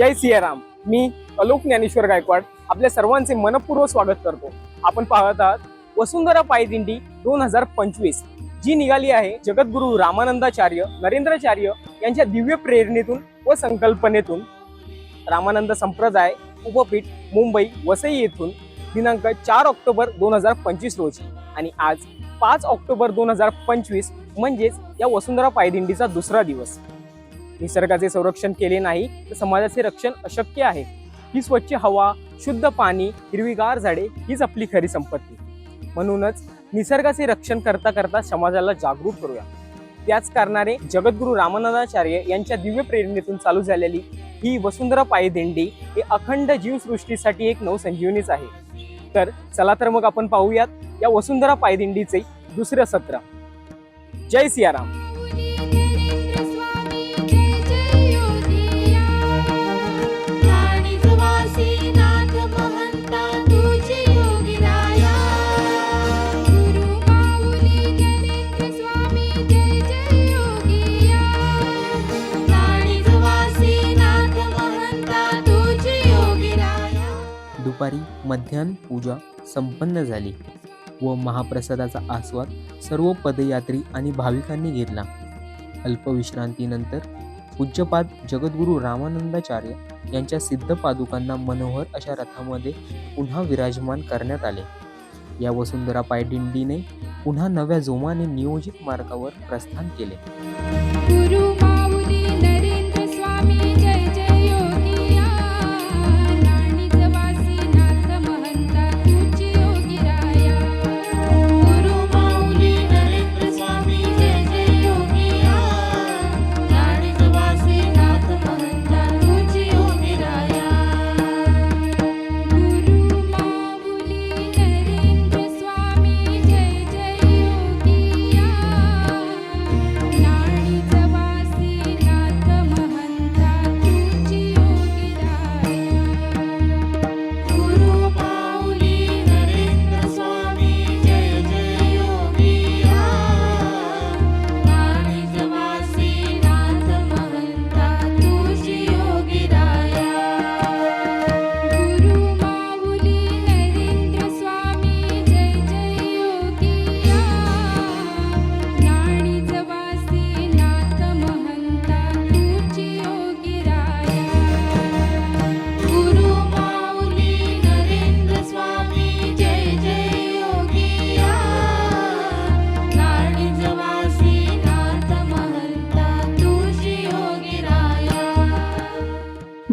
जय सियाराम. मी अलोक ज्ञानेश्वर गायकवाड. आपल्या सर्वांचे मनपूर्वक स्वागत करतो. आपण पाहत आहात वसुंधरा पायदिंडी दोन हजार पंचवीस जी निघाली आहे जगद्गुरु रामानंदाचार्य नरेंद्राचार्य यांच्या दिव्य प्रेरणेतून व संकल्पनेतून. रामानंद संप्रदाय उपपीठ मुंबई वसई येथून दिनांक चार ऑक्टोबर दोन हजार पंचवीस रोजी. आणि आज पाच ऑक्टोबर दोन हजार पंचवीस म्हणजेच या वसुंधरा पायदिंडीचा दुसरा दिवस. निसर्गाचे संरक्षण केले नाही तर समाजाचे रक्षण अशक्य आहे. ही स्वच्छ हवा शुद्ध पाणी हिरवीगार झाडे हीच आपली खरी संपत्ती. म्हणूनच निसर्गाचे रक्षण करता करता समाजाला जागरूक करूया. त्याच कारणाने जगद्गुरू रामानंदाचार्य यांच्या दिव्य प्रेरणेतून चालू झालेली ही वसुंधरा पायदिंडी ही अखंड जीवसृष्टीसाठी एक नवसंजीवनीच आहे. तर चला तर मग आपण पाहूयात या वसुंधरा पायदिंडीचे दुसरं सत्र. जय सियाराम. दुपारी मध्यान्ह पूजा संपन्न झाली व महाप्रसादाचा आस्वाद सर्व पदयात्री आणि भाविकांनी घेतला. अल्पविश्रांतीनंतर पूज्यपाद जगद्गुरू रामानंदाचार्य यांच्या सिद्ध पादुकांना मनोहर अशा रथामध्ये पुन्हा विराजमान करण्यात आले. या वसुंधरा पायदिंडीने पुन्हा नव्या जोमाने नियोजित मार्गावर प्रस्थान केले.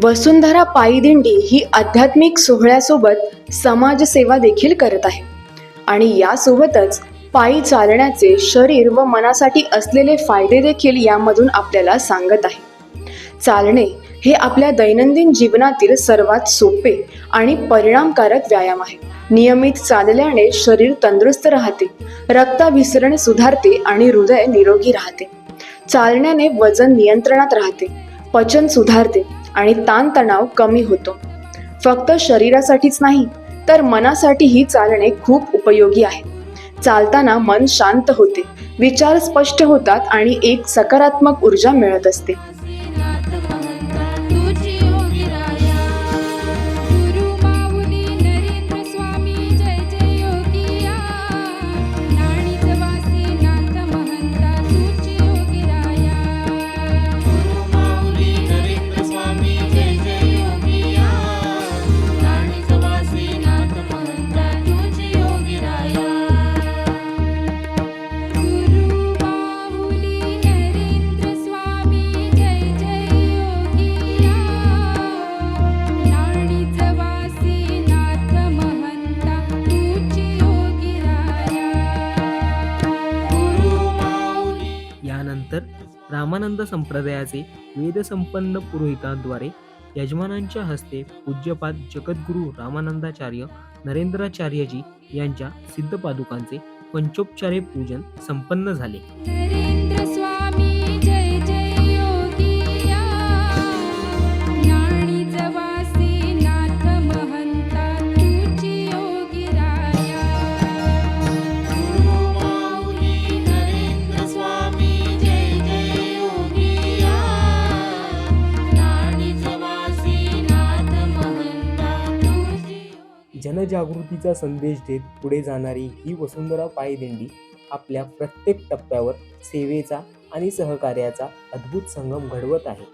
वसुंधरा पायदिंडी ही आध्यात्मिक सोहळ्यासोबत समाजसेवा देखील करत आहे. आणि यासोबतच पायी चालण्याचे शरीर व मनासाठी असलेले फायदे देखील यामधून आपल्याला सांगत आहे. चालणे हे आपल्या दैनंदिन जीवनातील सर्वात सोपे आणि परिणामकारक व्यायाम आहे. नियमित चालल्याने शरीर तंदुरुस्त राहते रक्ताभिसरण सुधारते आणि हृदय निरोगी राहते. चालण्याने वजन नियंत्रणात राहते पचन सुधारते आणि ताणतणाव कमी होतो. फक्त शरीरासाठीच नाही तर मनासाठीही चालणे खूप उपयोगी आहे. चालताना मन शांत होते विचार स्पष्ट होतात आणि एक सकारात्मक ऊर्जा मिळत असते. रामानंद संप्रदायाचे वेदसंपन्न पुरोहितांद्वारे यजमानांच्या हस्ते पूज्यपाद जगद्गुरू रामानंदाचार्य नरेंद्राचार्यजी यांच्या सिद्ध पादुकांचे पंचोपचारे पूजन संपन्न झाले. जनजागृतीचा संदेश देत पुढे जाणारी ही वसुंधरा पायदिंडी आपल्या प्रत्येक टप्प्यावर सेवेचा आणि सहकार्याचा अद्भुत संगम घडवत आहे.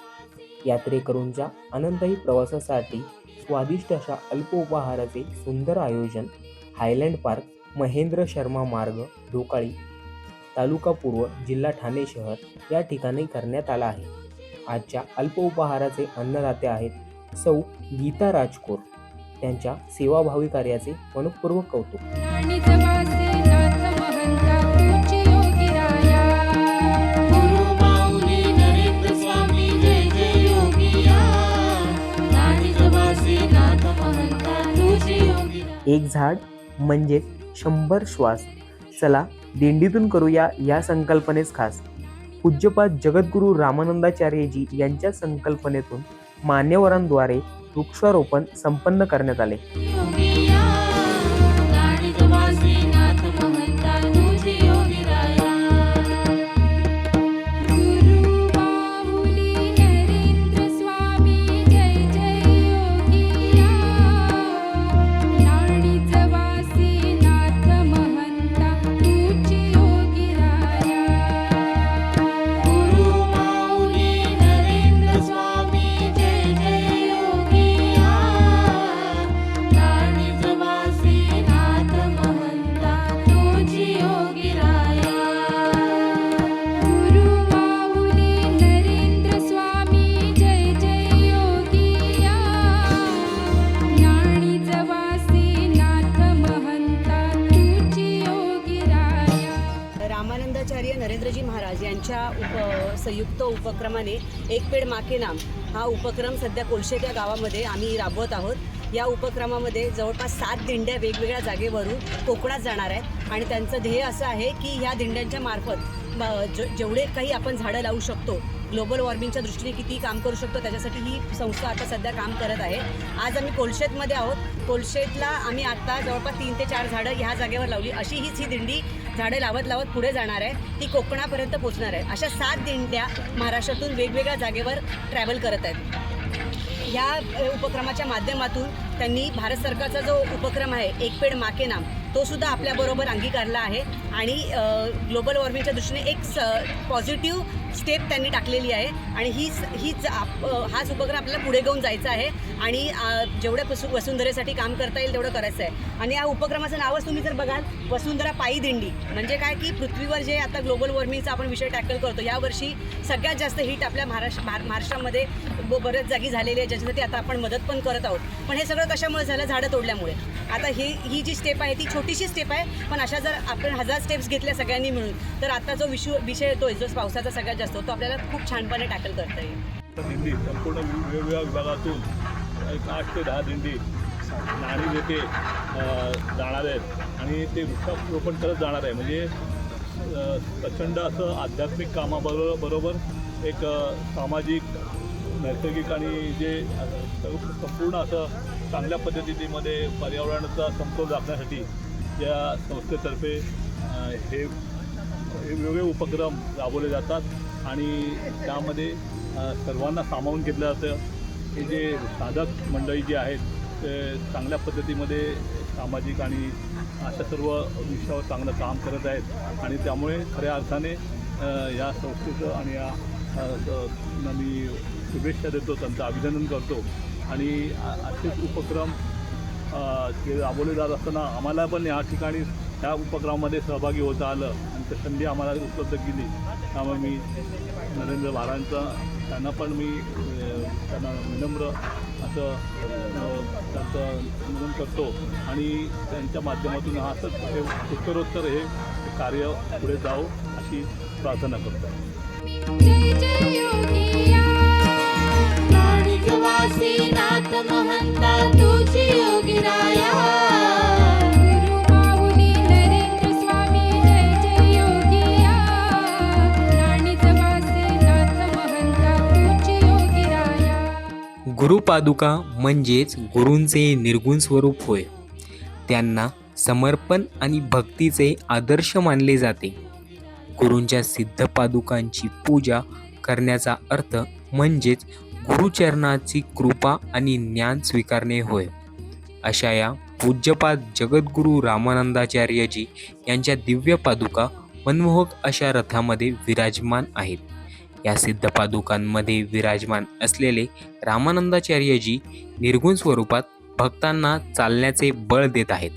यात्रेकरूंच्या आनंददायी प्रवासासाठी स्वादिष्ट अशा अल्प उपहाराचे सुंदर आयोजन हायलँड पार्क महेंद्र शर्मा मार्ग ढोकाळी तालुका पूर्व जिल्हा ठाणे शहर या ठिकाणी करण्यात आला आहे. आजच्या अल्प उपहाराचे अन्नदाते आहेत सौ गीता राजकोर. त्यांच्या सेवाभावी कार्याचे मनपूर्वक कौतुक. एक झाड म्हणजेच शंभर श्वास. चला दिंडीतून करूया या संकल्पनेस खास. पूज्यपाद जगद्गुरू रामानंदाचार्यजी यांच्या संकल्पनेतून मान्यवरांद्वारे वृक्षारोपण संपन्न करण्यात आले. संयुक्त उपक्रमाने एक पेड माके नाम हा उपक्रम सध्या कोलशेत या गावामध्ये आम्ही राबवत आहोत. या उपक्रमामध्ये जवळपास सात दिंड्या वेगवेगळ्या जागेवरून कोकणात जाणार आहेत आणि त्यांचं ध्येय असं आहे की ह्या दिंड्यांच्या मार्फत ज- जेवढे काही आपण झाडं लावू शकतो ग्लोबल वॉर्मिंगच्या दृष्टीने किती काम करू शकतो त्याच्यासाठी ही संस्था आता सध्या काम करत आहे. आज आम्ही कोलशेतमध्ये आहोत. कोलशेतला आम्ही आत्ता जवळपास तीन ते चार झाडं ह्या जागेवर लावली. अशी हीच ही दिंडी झाडे लावत लावत पुढे जाणार आहे. ती कोकणापर्यंत पोचणार आहे. अशा सात दिंड्या महाराष्ट्रातून वेगवेगळ्या जागेवर ट्रॅव्हल करत आहेत. ह्या उपक्रमाच्या माध्यमातून त्यांनी भारत सरकारचा जो उपक्रम आहे एक पेड माके नाम तो सुद्धा आपल्याबरोबर अंगीकारला आहे. आणि ग्लोबल वॉर्मिंगच्या दृष्टीने एक स पॉझिटिव्ह स्टेप त्यांनी टाकलेली आहे आणि हीच हीच आप- हाच उपक्रम आपल्याला पुढे घेऊन जायचा आहे आणि जेवढ्या पसु वसुंधरेसाठी काम करता येईल तेवढं करायचं आहे आणि या उपक्रमाचं नावच तुम्ही जर बघाल वसुंधरा पायी दिंडी. म्हणजे काय की पृथ्वीवर जे आता ग्लोबल वॉर्मिंगचा आपण विषय टॅकल करतो यावर्षी सगळ्यात जास्त हीट आपल्या महाराष्ट्र महाराष्ट्रामध्ये ब- बऱ्याच जागी झालेली आहे ज्याच्यासाठी आता आपण मदत पण करत आहोत. पण हे सगळं कशामुळे झालं? झाडं तोडल्यामुळे. आता ही ही जी स्टेप आहे ती छोटीशी स्टेप आहे पण अशा जर आपण हजार स्टेप्स घेतल्या सगळ्यांनी मिळून तर आता जो विषय विषय येतोय जो पावसाचा सगळ्यात जास्त तो आपल्याला खूप छानपणे टॅकल करता येईल. दिंडी संपूर्ण वेगवेगळ्या विभागातून एक आठ ते दहा दिंडी नाणी येते जाणार आहेत आणि ते वृक्षारोपण करत जाणार आहे. म्हणजे प्रचंड असं आध्यात्मिक कामाबरोबर बरोबर एक सामाजिक नैसर्गिक आणि जे संपूर्ण असं चांगल्या पद्धतीमध्ये पर्यावरणाचा समतोल राखण्यासाठी या संस्थेतर्फे हे हे वेगवेगळे उपक्रम राबवले जातात आणि त्यामध्ये सर्वांना सामावून घेतलं जातं. हे जे साधक मंडळी जी आहेत ते चांगल्या पद्धतीमध्ये सामाजिक आणि अशा सर्व विषयावर चांगलं काम करत आहेत आणि त्यामुळे खऱ्या अर्थाने या संस्थेचं आणि या मी शुभेच्छा देतो त्यांचं अभिनंदन करतो. आणि असेच उपक्रम ते राबवले जात असताना आम्हाला पण या ठिकाणी ह्या उपक्रमामध्ये सहभागी होता आलं. आणि त्या संधी आम्हाला उपलब्ध केली. त्यामुळे मी नरेंद्र भारांचा त्यांना पण मी त्यांना विनम्र असं त्यांचं नमन करतो. आणि त्यांच्या माध्यमातून हा असंच हे उत्तरोत्तर हे कार्य पुढे जावं अशी प्रार्थना करतो. नाथ महंता तुझी गुरु नाथ महंता तुझी योगी राया. गुरुपादुका म्हणजेच गुरूंचे निर्गुण स्वरूप होय. त्यांना समर्पण आणि भक्तीचे आदर्श मानले जाते. गुरूंच्या सिद्ध पादुकांची पूजा करण्याचा अर्थ म्हणजेच गुरुचरणाची कृपा आणि ज्ञान स्वीकारणे होय. अशा या पूज्यपाद जगद्गुरू रामानंदाचार्यजी यांच्या दिव्य पादुका मनमोहक अशा रथामध्ये विराजमान आहेत. या सिद्ध पादुकांमध्ये विराजमान असलेले रामानंदाचार्यजी निर्गुण स्वरूपात भक्तांना चालण्याचे बळ देत आहेत.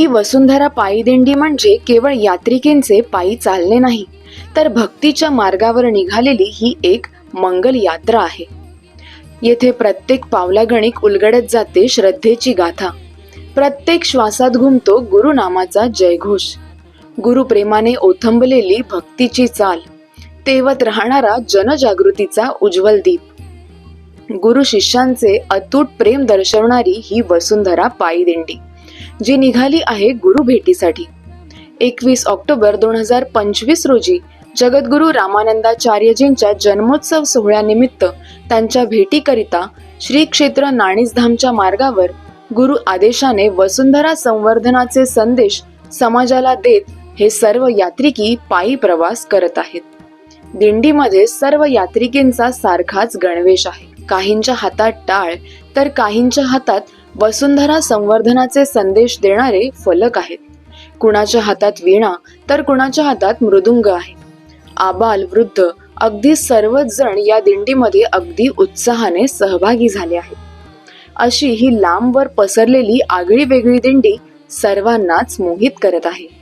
ही वसुंधरा पायी दिंडी म्हणजे केवळ यात्रिकेंचे पायी चालणे नाही तर भक्तीच्या मार्गावर निघालेली ही एक मंगल यात्रा आहे. येथे प्रत्येक पावलागणिक उलगडत जाते श्रद्धेची गाथा. प्रत्येक श्वासात घुमतो गुरुनामाचा जयघोष. गुरुप्रेमाने ओथंबलेली भक्तीची चाल. तेवत राहणारा जनजागृतीचा उज्ज्वल दीप. गुरु शिष्यांचे अतूट प्रेम दर्शवणारी ही वसुंधरा पायी दिंडी जी निघाली आहे गुरु भेटीसाठी. एकवीस ऑक्टोबर दोन हजार पंचवीस रोजी जगद्गुरु रामानंदाचार्यजींच्या जन्मोत्सव सोहळ्यानिमित्त त्यांच्या भेटीकरिता श्री क्षेत्र नाणीसधामच्या मार्गावर गुरु आदेशाने वसुंधरा संवर्धनाचे संदेश समाजाला देत हे सर्व यात्रिकी पायी प्रवास करत आहेत. दिंडीमध्ये सर्व यात्रिकींचा सारखाच गणवेश आहे. काहींच्या हातात टाळ तर काहींच्या हातात वसुंधरा संवर्धनाचे संदेश देणारे फलक आहेत. कुणाच्या हातात वीणा तर कुणाच्या हातात मृदुंग आहे. आबाल वृद्ध अगदी सर्वच जण या दिंडीमध्ये अगदी उत्साहाने सहभागी झाले आहेत. अशी ही लांबवर पसरलेली आगळी वेगळी दिंडी सर्वांनाच मोहित करत आहे.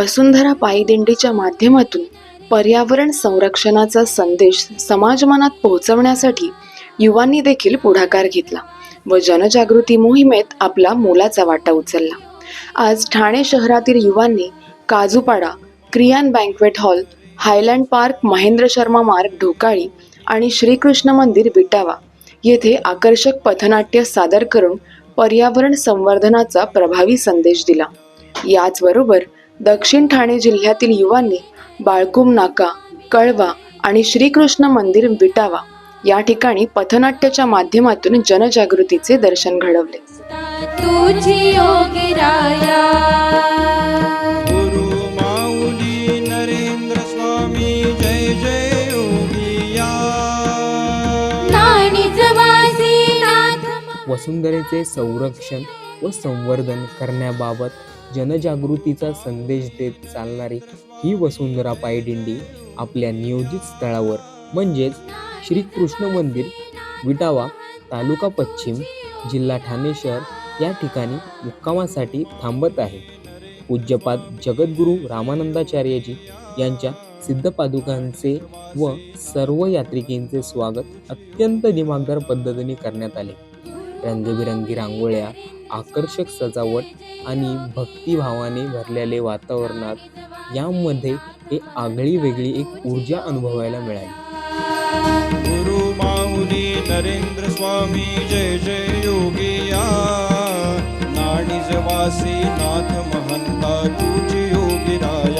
वसुंधरा पायी दिंडीच्या माध्यमातून पर्यावरण संरक्षणाचा संदेश समाजमनात पोहोचवण्यासाठी युवांनी देखील पुढाकार घेतला व जनजागृती मोहिमेत आपला मोलाचा वाटा उचलला. आज ठाणे शहरातील युवांनी Kajupada क्रियान banquet hall Highland park Mahendra Sharma मार्ग ढोकाळी आणि श्रीकृष्ण मंदिर विटावा येथे आकर्षक पथनाट्य सादर करून पर्यावरण संवर्धनाचा प्रभावी संदेश दिला. याचबरोबर दक्षिण ठाणे जिल्ह्यातील युवांनी बाळकुम नाका कळवा आणि श्रीकृष्ण मंदिर विटावा या ठिकाणी पथनाट्याच्या माध्यमातून जनजागृतीचे दर्शन घडवले. तुझी योगिराया गुरु माऊली नरेंद्र स्वामी जय जय योगिया नाणी जवासी नाथ वसुंधरेचे संरक्षण व संवर्धन करण्याबाबत जनजागृतीचा संदेश देत चालणारी ही वसुंधरा पायडिंडी आपल्या नियोजित स्थळावर म्हणजेच श्रीकृष्ण मंदिर विटावा तालुका पश्चिम जिल्हा ठाणे शहर या ठिकाणी मुक्कामासाठी थांबत आहे. पूज्यपाद जगद्गुरू रामानंदाचार्यजी यांच्या सिद्धपादुकांचे व सर्व यात्रिकींचे स्वागत अत्यंत दिमागदार पद्धतीने करण्यात आले. रंगबिरंगी रांगोळ्या आकर्षक सजावट आणि भक्तिभावाने भरलेले वातावरणात यामध्ये हे आगळी वेगळी एक ऊर्जा अनुभवायला मिळाली. गुरु माऊली नरेंद्र स्वामी जय जय योगिया. नाणी जवासी नाथ महंता तुझी योगिराया. गुरु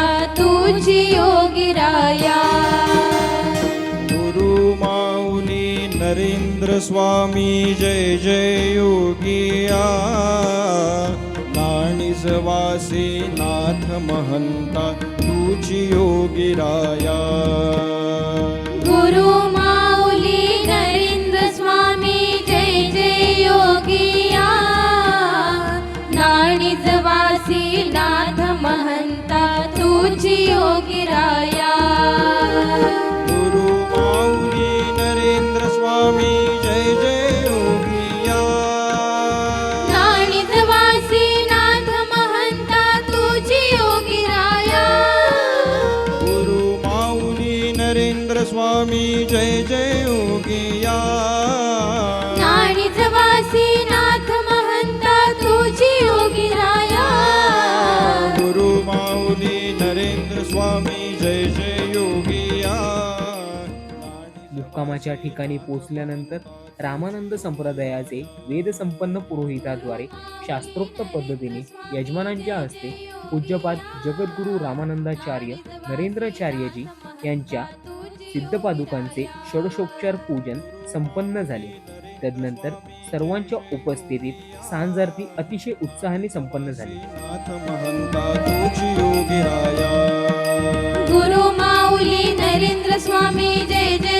तुझी योगिराया गुरु माऊली नरेंद्र स्वामी जय जय योगिया नाणीसवासी नाथ महंता तुझी योगिराया मुक्कामाच्या ठिकाणी पोहोचल्यानंतर रामानंद संप्रदायाचे वेदसंपन्न पुरोहिताद्वारे शास्त्रोक्त पद्धतीने यजमानांच्या हस्ते पूज्यपाद जगद्गुरू रामानंदाचार्य नरेंद्राचार्यजी यांच्या सिद्धपादुकांचे षडशोपचार पूजन संपन्न झाले. तदनंतर सर्वांच्या उपस्थितीत सांजारती अतिशय उत्साहाने संपन्न झाली. गुरु माऊली नरेंद्र स्वामी जय जय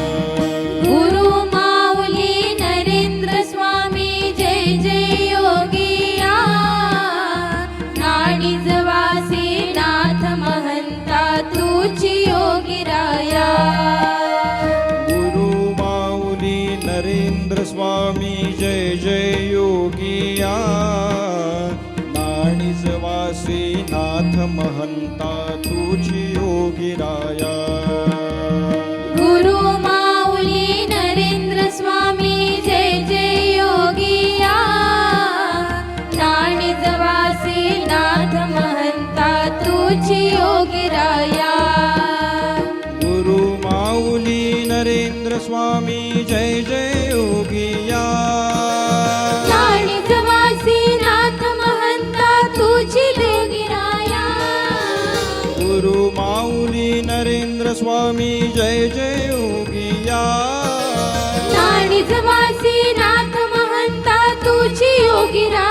स्वामी जय जय नाथ महंता तुझी योगिरा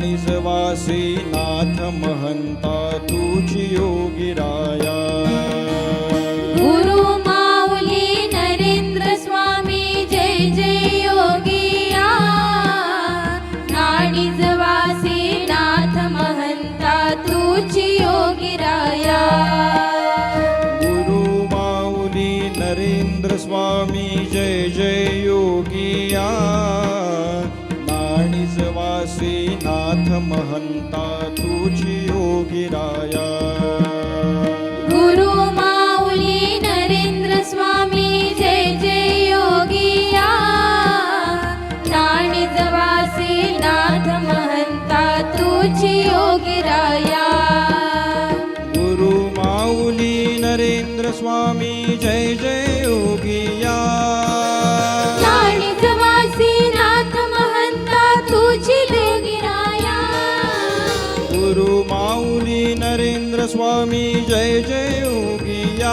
नाणिजवासी नाथ महंता तुझी योगिराया। गुरु स्वामी जय जय योगिया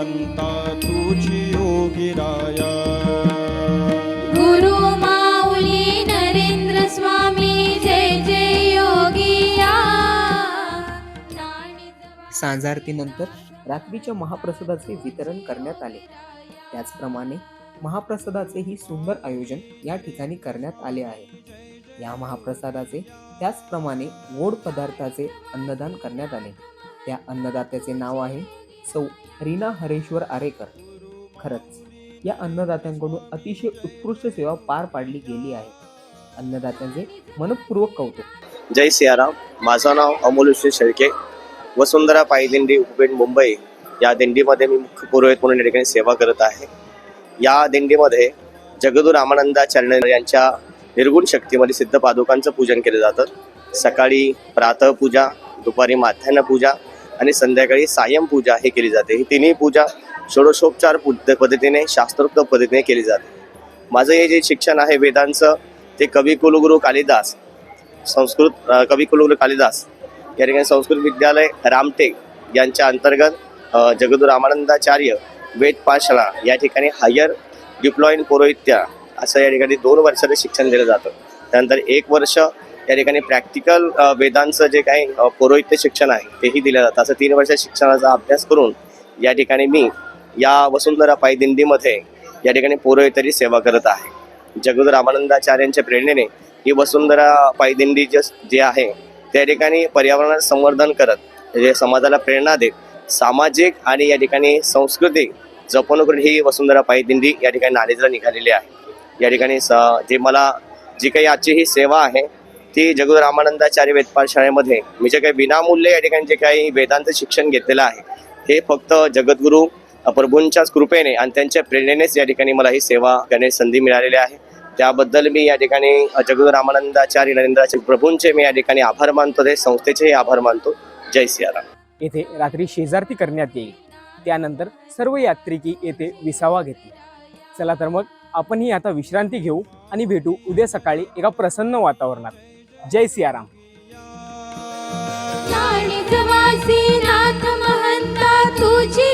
सांजारतीनंतर रात्रीच्या महाप्रसादाचे वितरण करण्यात आले. त्याचप्रमाणे महाप्रसादाचेही सुंदर आयोजन या ठिकाणी करण्यात आले आहे. या महाप्रसादाचे त्याचप्रमाणे गोड पदार्थाचे अन्नदान करण्यात आले. त्या अन्नदात्याचे नाव आहे सौ रीना हरेश्वर आरेकर. खरंच या अन्नदात्यांकडून अतिशय उत्कृष्ट सेवा पार पाडली गेली आहे. अन्नदात्यांचे मनपूर्वक कौतुक. जय सियाराम माझं नाव अमोल शेळके. वसुंधरा पायी दिंडी उपपेठ मुंबई या दिंडीमध्ये मी मुख्य पुरोहित म्हणून या ठिकाणी सेवा करत आहे. या दिंडीमध्ये जगदू रामानंदाचार्य यांच्या निर्गुण शक्तीमध्ये सिद्ध पादुकांचं पूजन केलं जातं. सकाळी प्रातःपूजा दुपारी माध्यान्ह पूजा आणि संध्याकाळी सायम पूजा हे केली जाते. ही तिन्ही पूजा षोडशोपचार पद्धतीने शास्त्रोक्त पद्धतीने केली जाते. माझं हे जे शिक्षण आहे वेदांचं ते कवी कुलगुरू कालिदास संस्कृत कवी कुलगुरू कालिदास या ठिकाणी संस्कृत विद्यालय रामटेक यांच्या अंतर्गत जगदू रामानंदाचार्य वेदपाशाळा या ठिकाणी हायर डिप्लॉ इन असं या ठिकाणी दोन वर्षाचं शिक्षण दिलं जातं. त्यानंतर एक वर्ष या ठिकाणी प्रॅक्टिकल वेदांचं जे काही पौरोहित्य शिक्षण आहे तेही दिलं जातं. असं तीन वर्ष शिक्षणाचा अभ्यास करून या ठिकाणी मी या वसुंधरा पायदिंडीमध्ये या ठिकाणी पौरोहितरी सेवा करत आहे. जगद्गुरू रामानंदाचार्यांच्या प्रेरणेने ही वसुंधरा पायदिंडी जे जे आहे त्या ठिकाणी पर्यावरणाचं संवर्धन करत जे समाजाला प्रेरणा देत सामाजिक आणि या ठिकाणी सांस्कृतिक जपणूक ही वसुंधरा पायदिंडी या ठिकाणी नालेजला निघालेली आहे. या ठिकाणी स जे मला जी काही आजची ही सेवा आहे ती जगद रामानंदाचार्य वेदपाल शाळेमध्ये मी जे काही विनामूल्य या ठिकाणी जे काही वेदांत शिक्षण घेतलेलं आहे हे फक्त जगद्गुरू प्रभूंच्याच कृपेने आणि त्यांच्या प्रेरणेनेच या ठिकाणी मला ही सेवा करण्याची संधी मिळालेली आहे. त्याबद्दल मी या ठिकाणी जगद्गुरू रामानंदाचार्य नरेंद्राचे प्रभूंचे मी या ठिकाणी आभार मानतो ते संस्थेचेही आभार मानतो. जय सियाराम. येथे रात्री शेजारती करण्यात येईल. त्यानंतर सर्व यात्रिकी येथे विसावा घेतील. चला तर मग आपणही आता विश्रांती घेऊ आणि भेटू उद्या सकाळी एका प्रसन्न वातावरणात. जय सियाराम. तुझी